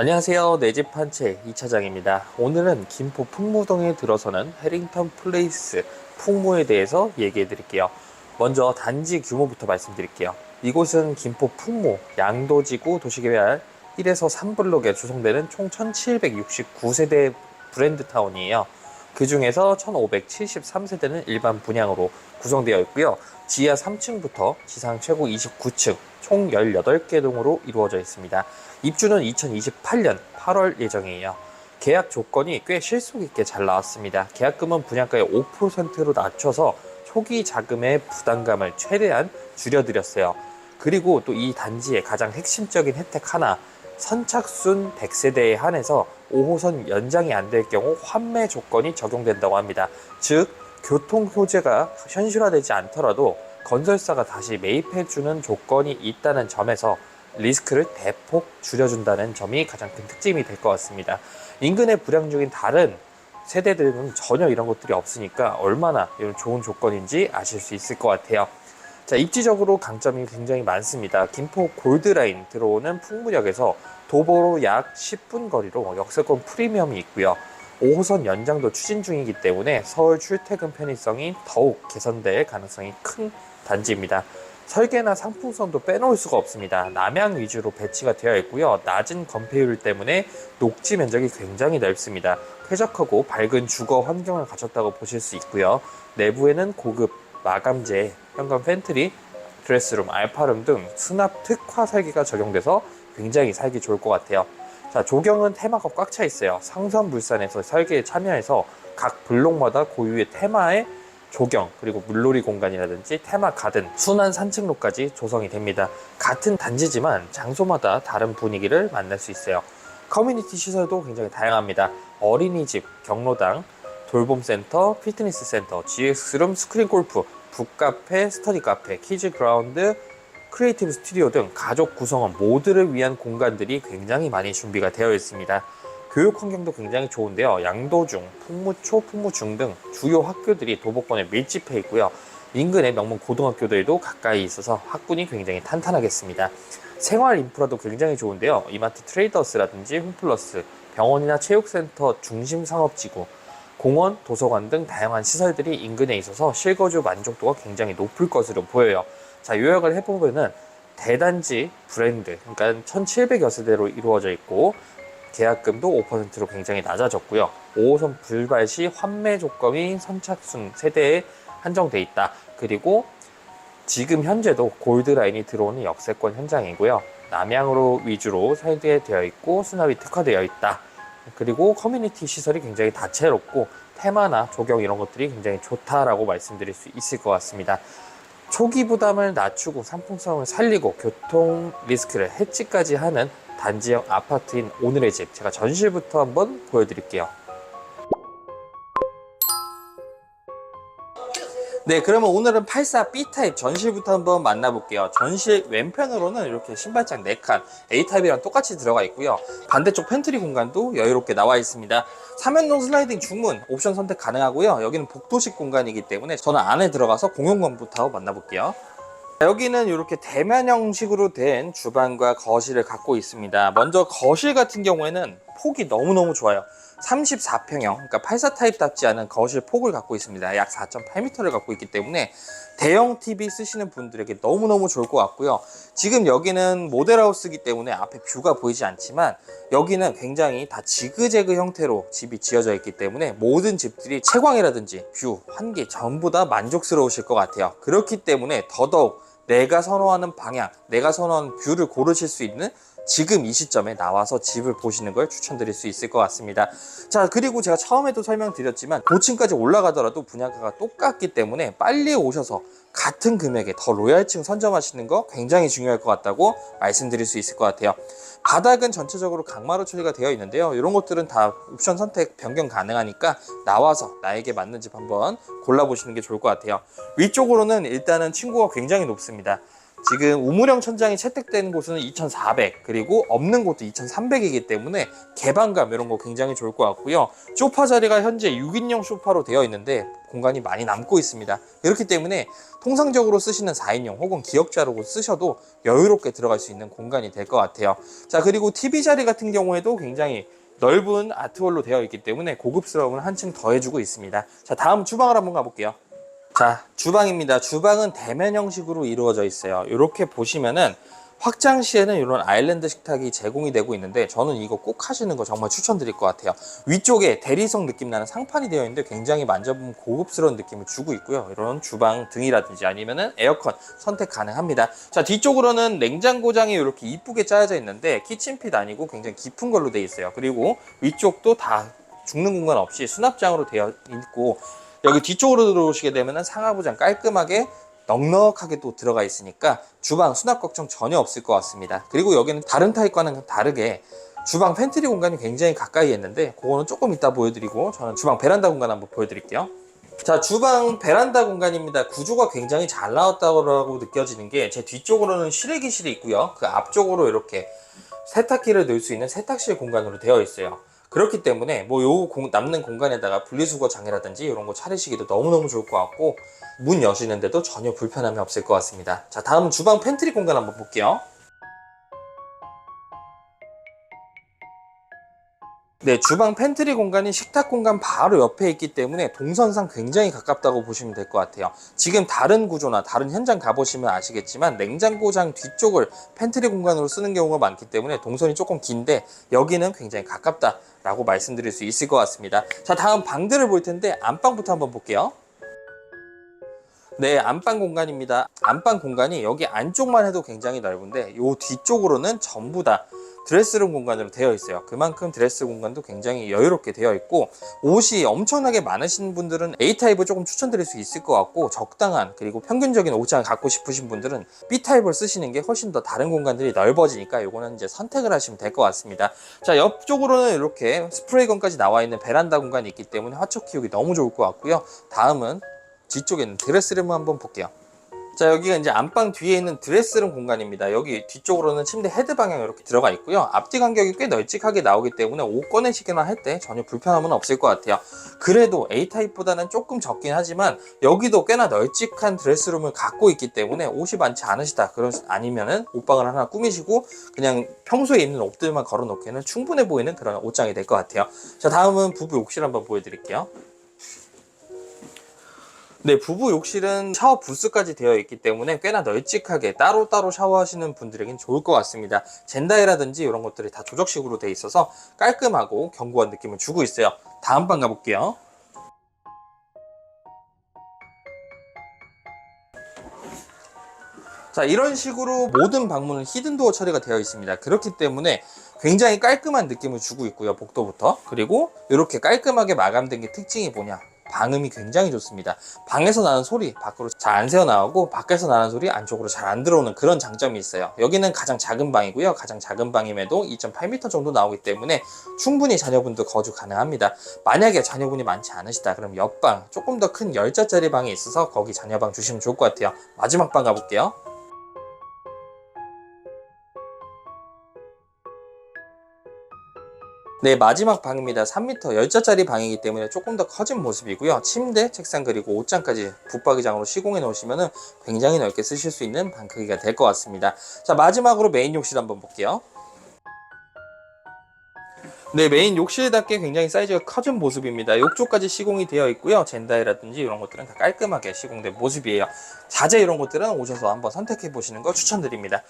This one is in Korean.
안녕하세요. 내 집 한 채 이차장입니다. 오늘은 김포 풍무동에 들어서는 해링턴 플레이스 풍무에 대해서 얘기해 드릴게요. 먼저 단지 규모부터 말씀드릴게요. 이곳은 김포 풍무 양도지구 도시개발 1에서 3블록에 구성되는 총 1769세대 브랜드 타운이에요. 그 중에서 1573세대는 일반 분양으로 구성되어 있고요. 지하 3층부터 지상 최고 29층 총 18개 동으로 이루어져 있습니다. 입주는 2028년 8월 예정이에요. 계약 조건이 꽤 실속 있게 잘 나왔습니다. 계약금은 분양가의 5%로 낮춰서 초기 자금의 부담감을 최대한 줄여드렸어요. 그리고 또 이 단지의 가장 핵심적인 혜택 하나, 선착순 100세대에 한해서 5호선 연장이 안 될 경우 환매 조건이 적용된다고 합니다. 즉, 교통 호재가 현실화되지 않더라도 건설사가 다시 매입해주는 조건이 있다는 점에서 리스크를 대폭 줄여준다는 점이 가장 큰 특징이 될 것 같습니다. 인근에 불량 중인 다른 세대들은 전혀 이런 것들이 없으니까 얼마나 이런 좋은 조건인지 아실 수 있을 것 같아요. 자, 입지적으로 강점이 굉장히 많습니다. 김포 골드라인 들어오는 풍무역에서 도보로 약 10분 거리로 역세권 프리미엄이 있고요. 5호선 연장도 추진 중이기 때문에 서울 출퇴근 편의성이 더욱 개선될 가능성이 큰 단지입니다. 설계나 상품성도 빼놓을 수가 없습니다. 남향 위주로 배치가 되어 있고요. 낮은 건폐율 때문에 녹지 면적이 굉장히 넓습니다. 쾌적하고 밝은 주거 환경을 갖췄다고 보실 수 있고요. 내부에는 고급 마감재, 현관 팬트리, 드레스룸, 알파룸 등 수납 특화 설계가 적용돼서 굉장히 살기 좋을 것 같아요. 자, 조경은 테마가 꽉 차 있어요. 상선물산에서 설계에 참여해서 각 블록마다 고유의 테마의 조경 그리고 물놀이 공간이라든지 테마 가든 순환 산책로까지 조성이 됩니다. 같은 단지지만 장소마다 다른 분위기를 만날 수 있어요. 커뮤니티 시설도 굉장히 다양합니다. 어린이집, 경로당, 돌봄센터, 피트니스 센터, GX룸, 스크린 골프, 북카페, 스터디 카페, 키즈 그라운드, 크리에이티브 스튜디오 등 가족 구성원 모두를 위한 공간들이 굉장히 많이 준비가 되어 있습니다. 교육 환경도 굉장히 좋은데요. 양도중, 풍무초, 풍무중 등 주요 학교들이 도보권에 밀집해 있고요. 인근의 명문 고등학교들도 가까이 있어서 학군이 굉장히 탄탄하겠습니다. 생활 인프라도 굉장히 좋은데요. 이마트 트레이더스라든지 홈플러스, 병원이나 체육센터 중심 상업지구, 공원, 도서관 등 다양한 시설들이 인근에 있어서 실거주 만족도가 굉장히 높을 것으로 보여요. 자, 요약을 해보면은 대단지 브랜드, 그러니까 1700여 세대로 이루어져 있고 계약금도 5%로 굉장히 낮아졌고요. 5호선 불발 시 환매 조건이 선착순 세대에 한정돼 있다. 그리고 지금 현재도 골드라인이 들어오는 역세권 현장이고요. 남향으로 위주로 설계되어 있고 수납이 특화되어 있다. 그리고 커뮤니티 시설이 굉장히 다채롭고 테마나 조경 이런 것들이 굉장히 좋다라고 말씀드릴 수 있을 것 같습니다. 초기 부담을 낮추고 상품성을 살리고 교통 리스크를 해치까지 하는 단지형 아파트인 오늘의 집 제가 전실부터 한번 보여드릴게요. 네, 그러면 오늘은 84B 타입 전실부터 한번 만나볼게요. 전실 왼편으로는 이렇게 신발장 4칸 A타입이랑 똑같이 들어가 있고요. 반대쪽 팬트리 공간도 여유롭게 나와 있습니다. 3연동 슬라이딩 중문 옵션 선택 가능하고요. 여기는 복도식 공간이기 때문에 저는 안에 들어가서 공용건부터 만나볼게요. 여기는 이렇게 대면 형식으로 된 주방과 거실을 갖고 있습니다. 먼저 거실 같은 경우에는 폭이 너무너무 좋아요. 34평형, 그러니까 84 타입답지 않은 거실 폭을 갖고 있습니다. 약 4.8m를 갖고 있기 때문에 대형 TV 쓰시는 분들에게 너무너무 좋을 것 같고요. 지금 여기는 모델하우스이기 때문에 앞에 뷰가 보이지 않지만 여기는 굉장히 다 지그재그 형태로 집이 지어져 있기 때문에 모든 집들이 채광이라든지 뷰, 환기 전부 다 만족스러우실 것 같아요. 그렇기 때문에 더더욱 내가 선호하는 방향, 내가 선호하는 뷰를 고르실 수 있는 지금 이 시점에 나와서 집을 보시는 걸 추천드릴 수 있을 것 같습니다. 자, 그리고 제가 처음에도 설명드렸지만 고층까지 올라가더라도 분양가가 똑같기 때문에 빨리 오셔서 같은 금액에 더 로얄층 선점하시는 거 굉장히 중요할 것 같다고 말씀드릴 수 있을 것 같아요. 바닥은 전체적으로 강마루 처리가 되어 있는데요. 이런 것들은 다 옵션 선택 변경 가능하니까 나와서 나에게 맞는 집 한번 골라보시는 게 좋을 것 같아요. 위쪽으로는 일단은 층고가 굉장히 높습니다. 지금 우물형 천장이 채택된 곳은 2,400 그리고 없는 곳도 2,300이기 때문에 개방감 이런 거 굉장히 좋을 것 같고요. 소파 자리가 현재 6인용 소파로 되어 있는데 공간이 많이 남고 있습니다. 그렇기 때문에 통상적으로 쓰시는 4인용 혹은 기역자로 쓰셔도 여유롭게 들어갈 수 있는 공간이 될 것 같아요. 자 그리고 TV 자리 같은 경우에도 굉장히 넓은 아트홀로 되어 있기 때문에 고급스러움을 한층 더해주고 있습니다. 자 다음 주방을 한번 가볼게요. 자, 주방입니다. 주방은 대면 형식으로 이루어져 있어요. 이렇게 보시면은 확장 시에는 이런 아일랜드 식탁이 제공이 되고 있는데 저는 이거 꼭 하시는 거 정말 추천드릴 것 같아요. 위쪽에 대리석 느낌 나는 상판이 되어 있는데 굉장히 만져보면 고급스러운 느낌을 주고 있고요. 이런 주방 등이라든지 아니면은 에어컨 선택 가능합니다. 자, 뒤쪽으로는 냉장고장이 이렇게 이쁘게 짜여져 있는데 키친핏 아니고 굉장히 깊은 걸로 되어 있어요. 그리고 위쪽도 다 죽는 공간 없이 수납장으로 되어 있고 여기 뒤쪽으로 들어오시게 되면 상하부장 깔끔하게 넉넉하게 또 들어가 있으니까 주방 수납 걱정 전혀 없을 것 같습니다. 그리고 여기는 다른 타입과는 다르게 주방 팬트리 공간이 굉장히 가까이 있는데 그거는 조금 이따 보여드리고 저는 주방 베란다 공간 한번 보여드릴게요. 자 주방 베란다 공간입니다. 구조가 굉장히 잘 나왔다고 느껴지는 게 제 뒤쪽으로는 실외기실이 있고요. 그 앞쪽으로 이렇게 세탁기를 넣을 수 있는 세탁실 공간으로 되어 있어요. 그렇기 때문에 뭐 요 남는 공간에다가 분리수거 장이라든지 이런 거 차리시기도 너무너무 좋을 것 같고 문 여시는데도 전혀 불편함이 없을 것 같습니다. 자 다음은 주방 팬트리 공간 한번 볼게요. 네, 주방 팬트리 공간이 식탁 공간 바로 옆에 있기 때문에 동선상 굉장히 가깝다고 보시면 될 것 같아요. 지금 다른 구조나 다른 현장 가보시면 아시겠지만 냉장고장 뒤쪽을 팬트리 공간으로 쓰는 경우가 많기 때문에 동선이 조금 긴데 여기는 굉장히 가깝다라고 말씀드릴 수 있을 것 같습니다. 자, 다음 방들을 볼 텐데 안방부터 한번 볼게요. 네, 안방 공간입니다. 안방 공간이 여기 안쪽만 해도 굉장히 넓은데 요 뒤쪽으로는 전부 다 드레스룸 공간으로 되어 있어요. 그만큼 드레스 공간도 굉장히 여유롭게 되어 있고 옷이 엄청나게 많으신 분들은 A타입을 조금 추천드릴 수 있을 것 같고 적당한 그리고 평균적인 옷장을 갖고 싶으신 분들은 B타입을 쓰시는 게 훨씬 더 다른 공간들이 넓어지니까 요거는 이제 선택을 하시면 될 것 같습니다. 자, 옆쪽으로는 이렇게 스프레이건까지 나와 있는 베란다 공간이 있기 때문에 화초 키우기 너무 좋을 것 같고요. 다음은 뒤쪽에 있는 드레스룸 한번 볼게요. 자 여기가 이제 안방 뒤에 있는 드레스룸 공간입니다. 여기 뒤쪽으로는 침대 헤드 방향 이렇게 들어가 있고요. 앞뒤 간격이 꽤 널찍하게 나오기 때문에 옷 꺼내시거나 할 때 전혀 불편함은 없을 것 같아요. 그래도 A타입보다는 조금 적긴 하지만 여기도 꽤나 널찍한 드레스룸을 갖고 있기 때문에 옷이 많지 않으시다. 그런 아니면은 옷방을 하나 꾸미시고 그냥 평소에 입는 옷들만 걸어 놓기에는 충분해 보이는 그런 옷장이 될 것 같아요. 자 다음은 부부 욕실 한번 보여드릴게요 네, 부부 욕실은 샤워 부스까지 되어 있기 때문에 꽤나 널찍하게 따로따로 샤워하시는 분들에겐 좋을 것 같습니다. 젠다이라든지 이런 것들이 다 조적식으로 되어 있어서 깔끔하고 견고한 느낌을 주고 있어요. 다음 방 가볼게요. 자, 이런 식으로 모든 방문은 히든도어 처리가 되어 있습니다. 그렇기 때문에 굉장히 깔끔한 느낌을 주고 있고요. 복도부터. 그리고 이렇게 깔끔하게 마감된 게 특징이 뭐냐? 방음이 굉장히 좋습니다. 방에서 나는 소리 밖으로 잘 안 새어 나오고 밖에서 나는 소리 안쪽으로 잘 안 들어오는 그런 장점이 있어요. 여기는 가장 작은 방이고요. 가장 작은 방임에도 2.8m 정도 나오기 때문에 충분히 자녀분도 거주 가능합니다. 만약에 자녀분이 많지 않으시다 그럼 옆방 조금 더 큰 10자짜리 방이 있어서 거기 자녀방 주시면 좋을 것 같아요. 마지막 방 가볼게요. 네, 마지막 방입니다. 3m 10자짜리 방이기 때문에 조금 더 커진 모습이고요. 침대, 책상 그리고 옷장까지 붙박이장으로 시공해 놓으시면 굉장히 넓게 쓰실 수 있는 방 크기가 될 것 같습니다. 자, 마지막으로 메인 욕실 한번 볼게요. 네, 메인 욕실답게 굉장히 사이즈가 커진 모습입니다. 욕조까지 시공이 되어 있고요. 젠다이라든지 이런 것들은 다 깔끔하게 시공된 모습이에요. 자재 이런 것들은 오셔서 한번 선택해 보시는 거 추천드립니다.